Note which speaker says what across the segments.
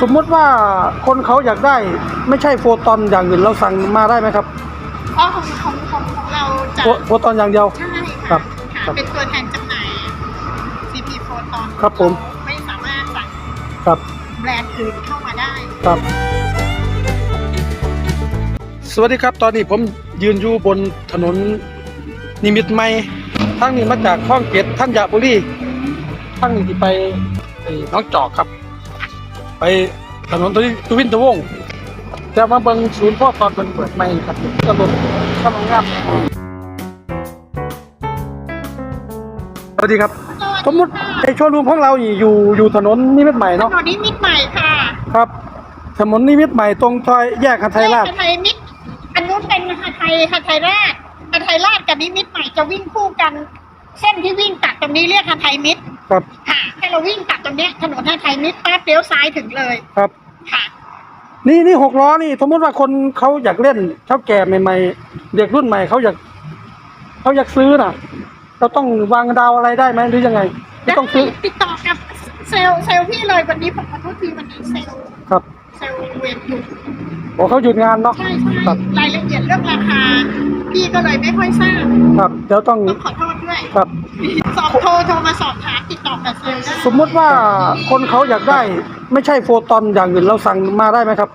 Speaker 1: สมมุติว่าคนเขาอยากได้ไม่ใช่โฟตอนอย่างอื่นเราสั่งมาได้ไหมครับ
Speaker 2: อ๋อของของของของเราจะ
Speaker 1: โฟโฟตอนอย่างเดียว
Speaker 2: ใช่
Speaker 1: ครั
Speaker 2: ค่ะ
Speaker 1: บ
Speaker 2: ค่ะ
Speaker 1: ครับ
Speaker 2: เป็นตัวแทนจำหน่าย CP โฟตอน
Speaker 1: ครับผม
Speaker 2: ไม่สามารถสั่ง
Speaker 1: ครับ
Speaker 2: แบรนด์อื่นเข้ามาได้
Speaker 1: ครับ สวัสดีครับ ตอนนี้ผมยืนอยู่บนถนนนิมิตรใหม่ทางนี้มาจากคลองเกตท่านยาบุรีทางนี้ที่ไปไอ้หน้องจอกครับ ไปถนนตุวิตุวินทวงศ์จะมาเบิ่งศูนย์พ่อตอนเป็นเปิดใหม่ครับกระโดดกำลังงามสวัสดีครับ สมมติไอ้โชว์รูมของเรานี่อยู่อยู่ถนนนิมิตรใหม่
Speaker 2: ถ
Speaker 1: เนาะ
Speaker 2: นนนี้มิตรใหม่ค่ะ
Speaker 1: ครับ ถนนนิมิตรใหม่ตรงซอยแยกคันไทยราช
Speaker 2: เลขไทยมิตรอันนู้นเป็นหาไทยหาไทยราชหาไทยราชกับนิมิตรใหม่จะวิ่งคู่กัน เส้นที่วิ่งตัดตรงนี้เรียกหาไทยมิตร
Speaker 1: ครับ
Speaker 2: ค่ะให้เราวิ่งตัดตรงเนี้ยถนนหาไทยมิตรปั๊บเลี้ยวซ้ายถึงเลย
Speaker 1: ครับ
Speaker 2: ค่ะ
Speaker 1: นี่นี่หกล้อนี่ สมมติว่าคนเขาอยากเล่นเท่าแก่ใหม่ๆเด็กรุ่นใหม่เขาอยากเขาอยากซื้อน่ะ เราต้องวางดาวอะไรได้ไหมหรือยังไงไม่ต้องซื้อ
Speaker 2: ติดต่อกับเซลล์เซลล์พี่เลยวันนี้ผมขอโทษทีวันนี้เซลล์
Speaker 1: ครับ
Speaker 2: เซลล์เวรอยู่
Speaker 1: โอ้เขาหยุดงานเนาะ
Speaker 2: ใช่ใช่
Speaker 1: ครับ
Speaker 2: รายละเอียดเรื่องราคา พี่ก็เลยไม่ค่อยทราบ
Speaker 1: ครับเดี๋ยวต้อง
Speaker 2: ต้องขอโทษ ด้วย
Speaker 1: ครับ
Speaker 2: สอบโทรโทรมาสอบถามติดต่อกับเซลล์ได้
Speaker 1: สมมุติว่าคนเขาอยากได้ไม่ใช่โฟตอนอย่างอื่นเราสั่งมาได้ไหมครับ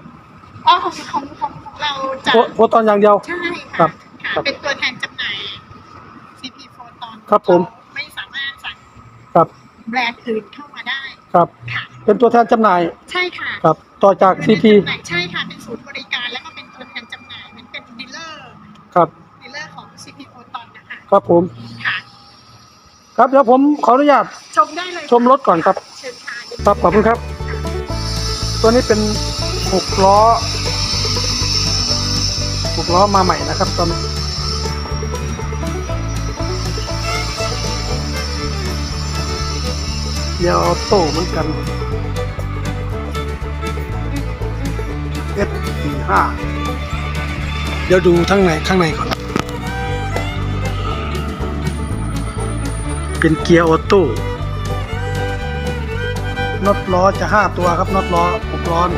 Speaker 2: อ๋อของของของของเราจะ
Speaker 1: โฟโฟตอนอย่างเดียว
Speaker 2: ใช่
Speaker 1: ครั
Speaker 2: ค่ะ
Speaker 1: บ
Speaker 2: ค่ะ
Speaker 1: ครับ
Speaker 2: เป็นตัวแทนจำหน่าย CP โฟตอน
Speaker 1: ครับผม
Speaker 2: ไม่สามารถสั่ง
Speaker 1: ครับ
Speaker 2: แบรนด์อื่นเข้ามาได้
Speaker 1: ครับ
Speaker 2: ค่ะ
Speaker 1: เป็นตัวแทนจำหน่าย
Speaker 2: ใช่ค่ะ
Speaker 1: ครับต่อจาก
Speaker 2: เป็น
Speaker 1: CP
Speaker 2: จำหน่ายใช่ค่ะเป็นศูนย์บริการแล้วก็เป็นตัวแทนจำหน่ายมันเป็นดีลเลอร์
Speaker 1: ครับ
Speaker 2: ดีลเลอร์ของ CP โฟตอนนะคะ
Speaker 1: ครับผม
Speaker 2: ค่ะ
Speaker 1: ครับเดี๋ยวผมขออนุญาต
Speaker 2: ชมได้เลย
Speaker 1: ชมรถก่อนครับ
Speaker 2: เชิญค่ะ
Speaker 1: ครับขอบคุณครับ ตัวนี้เป็นหกล้อหกล้อมาใหม่นะครับตอนนี้เดี๋ยวออโต้เหมือนกันเอสสี่ห้าเดี๋ยวดูทั้งในข้างในก่อน เป็นเกียร์ออโต้น็อตล้อจะห้าตัวครับน็อตล้อหกล้อน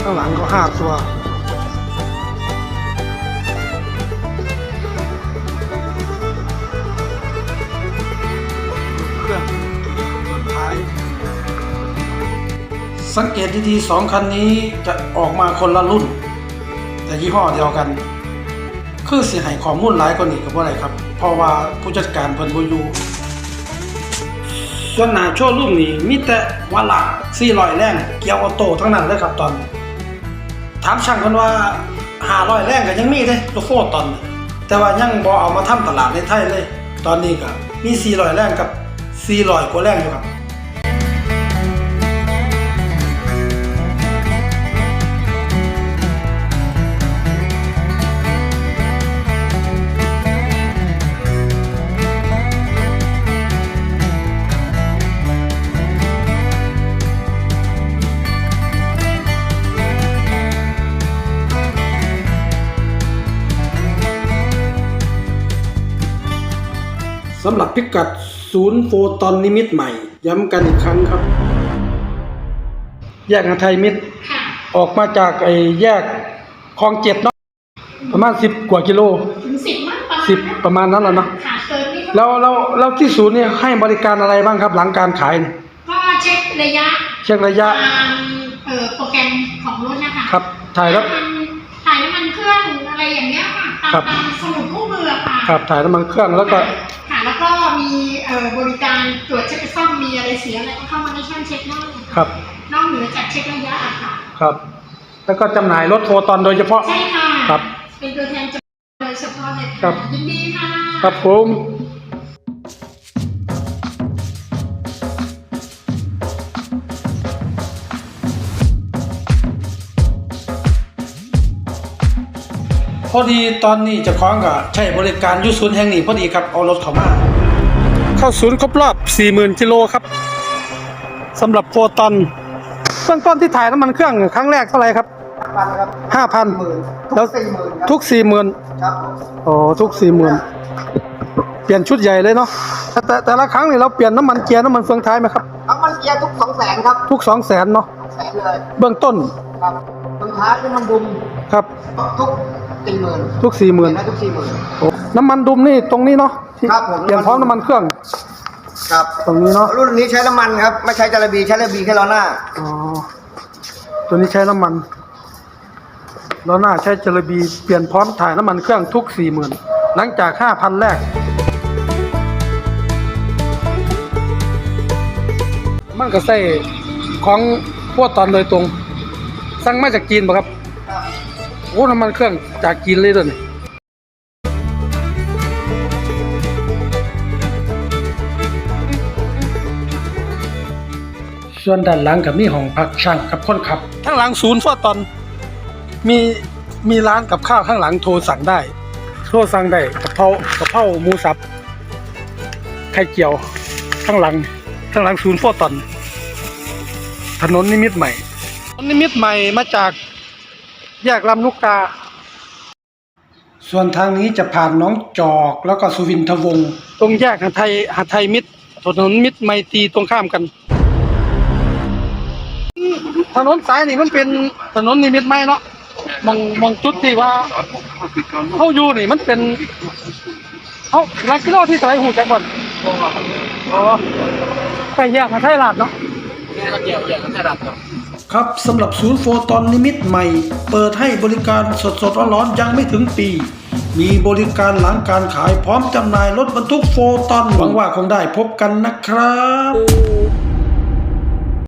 Speaker 1: ข้างหลังก็ห้าตัวเครื่องท้ายสังเกตดีๆสองคันนี้จะออกมาคนละรุ่น แต่ยี่ห้อเดียวกัน คือเสียหายข้อมูลหลายกว่านี้กับว่าอะไรครับ เพราะว่าผู้จัดการเพิ่นบ่อยู่ส่วนหน้าโชว์รูมนี่มีแต่วาละ400แรงเกียร์ออโต้ทั้งนั้นเลยครับตอน ถามช่างเพิ่นว่า500แรงก็ยังมีเด้ลูกโฟตอน แต่ว่ายังบ่เอามาทำตลาดในไทยเลย ตอนนี้ก็มี400แรงกับ400กว่าแรงอยู่ครับ สำหรับพิกัดศูนย์โฟตอนนิมิตใหม่ ย้ำกันอีกครั้งครับ แยกอาไทยมิตร
Speaker 2: ค่ะ
Speaker 1: ออกมาจากไอ้แยกคลองเจ็ดเนาะประมาณสิบกว่ากิโล
Speaker 2: ถึงสิบมากประมาณ
Speaker 1: สิบประมาณนั้นแหละเนาะ
Speaker 2: ค่ะเกินนี่ก็
Speaker 1: แล้วแล้วแล้วที่ศูนย์เนี่ยให้บริการอะไรบ้างครับ หลังการขายเนี่ย
Speaker 2: ก็เช็คระยะ
Speaker 1: เช็คระยะ
Speaker 2: ตามเอ่อโปรแกรมของรถนะคะ
Speaker 1: ครับ ถ่ายแล้ว
Speaker 2: น้ำมันถ่ายน้ำมันเครื่องอะไรอย่างเงี้ยค่ะตาม
Speaker 1: ครับ
Speaker 2: ตามสมุดคู่มือค่ะ
Speaker 1: ครับถ่ายน้ำมันเครื่องแล้วก็
Speaker 2: ค่ะ แล้วก็มีเอ่อบริการตรวจเช็คซ่อมมีอะไรเสียอะไรก็เข้ามาในช่างเช็คได้
Speaker 1: ครับ
Speaker 2: นอกเหนือจากเช็คระยะอะค่ะ
Speaker 1: ครับ แล้วก็จำหน่ายรถโฟตอนโดยเฉพาะ
Speaker 2: ใช่ค่ะ
Speaker 1: ครับ
Speaker 2: เป็นตัวแทนจำหน่ายโดยเฉพาะเลย
Speaker 1: ครั
Speaker 2: ค่ะ
Speaker 1: บ
Speaker 2: ยินดีค่ะ
Speaker 1: ครับผม อดีตอนนี้เจะคล้าของกับใช้บริการอยุศูนย์แห่งนี้พอดีครับเอารถเข้ามา เข้าศูนย์ครบรอบ 40,000กิโลครับสำหรับโฟตอนเบื้องต้นที่ถ่ายน้ำมันเครื่องครั้งแรกเท่าไหร่ครับ
Speaker 3: พันครับ
Speaker 1: ห้าพัน
Speaker 3: หมื่น
Speaker 1: แล้
Speaker 3: ทุ
Speaker 1: ว
Speaker 3: กสี่หมื่นครับ
Speaker 1: ทุกสี่หมื่น
Speaker 3: ครับ
Speaker 1: อ๋อทุกสี่หมื่นเปลี่ยนชุดใหญ่เลยเนาะแต่แต่แต่ละครั้งนี่เราเปลี่ยนน้ำมันเกียร์น้ำมันเฟืองท้ายไหมครับ
Speaker 3: น้ำมันเกียร์ทุกสองแสนครับ
Speaker 1: ทุกสองแสนเนาะ
Speaker 3: แสนเลย
Speaker 1: เบื้องต้น
Speaker 3: ครับน้ำท้ายน้ำมันดุม
Speaker 1: ครับ
Speaker 3: ทุก สี่หมื่น
Speaker 1: ทุกสี่หมื่น
Speaker 3: นะทุกสี่หมื่น
Speaker 1: น้ำมันดุมนี่ตรงนี้เนาะที่
Speaker 3: ครับผม
Speaker 1: เปลี่ยนพร้อมน้ำมันเครื่อง
Speaker 3: ครับ
Speaker 1: ตรงนี้เนาะ
Speaker 3: รุ่นนี้ใช้น้ำมันครับไม่ใช้จาระบีใช้จาระบีแค่ล้อหน้า
Speaker 1: อ๋อตัวนี้ใช้น้ำมันแล้วหน้าใช้จระบีเปลี่ยนพร้อมถ่ายน้ำมันเครื่องทุกสี่หมื่นหลังจากห้าพันแรกมันก็ใส่ของพวกตอนโดยตรง สั่งมาจากจีนป่ะครับโอ้น้ำมันเครื่องจากจีนเลยตัวนี้ส่วนด้านหลังกับมีห้องพักช่างกับคนขับ ข้างหลังศูนย์ฟอตอนมีมีร้านกับข้าวข้างหลังโทรสั่งได้ โทรสั่งได้กะเพรากะเพราหมูสับไข่เจียว ข้างหลัง ข้างหลังศูนย์ฟอตอน ถนนนิมิตรใหม่ถนนนิมิตรใหม่มาจาก แยกลำลูกกา ส่วนทางนี้จะผ่านหน้องจอกแล้วก็สุวินทวงศ์ตรงแยกหาไทยหาไทยมิตรถนนมิตรไมตรีตรงข้ามกัน ถนนสายนี่มันเป็นถนนนิมิตรใหม่เนาะมองมองจุดที่ว่าเขาอยู่นี่มันเป็นเขาหลักกิโลที่เท่าไหรหูจักก่อนอ๋อไปแยกหาไทยลาดเนาะ ครับสำหรับศูนย์โฟตอนนิมิตใหม่ เปิดให้บริการสดสดๆร้อนๆยังไม่ถึงปี มีบริการหลังการขายพร้อมจำหน่ายรถบรรทุกโฟตอนหวังว่าคงได้พบกันนะครับ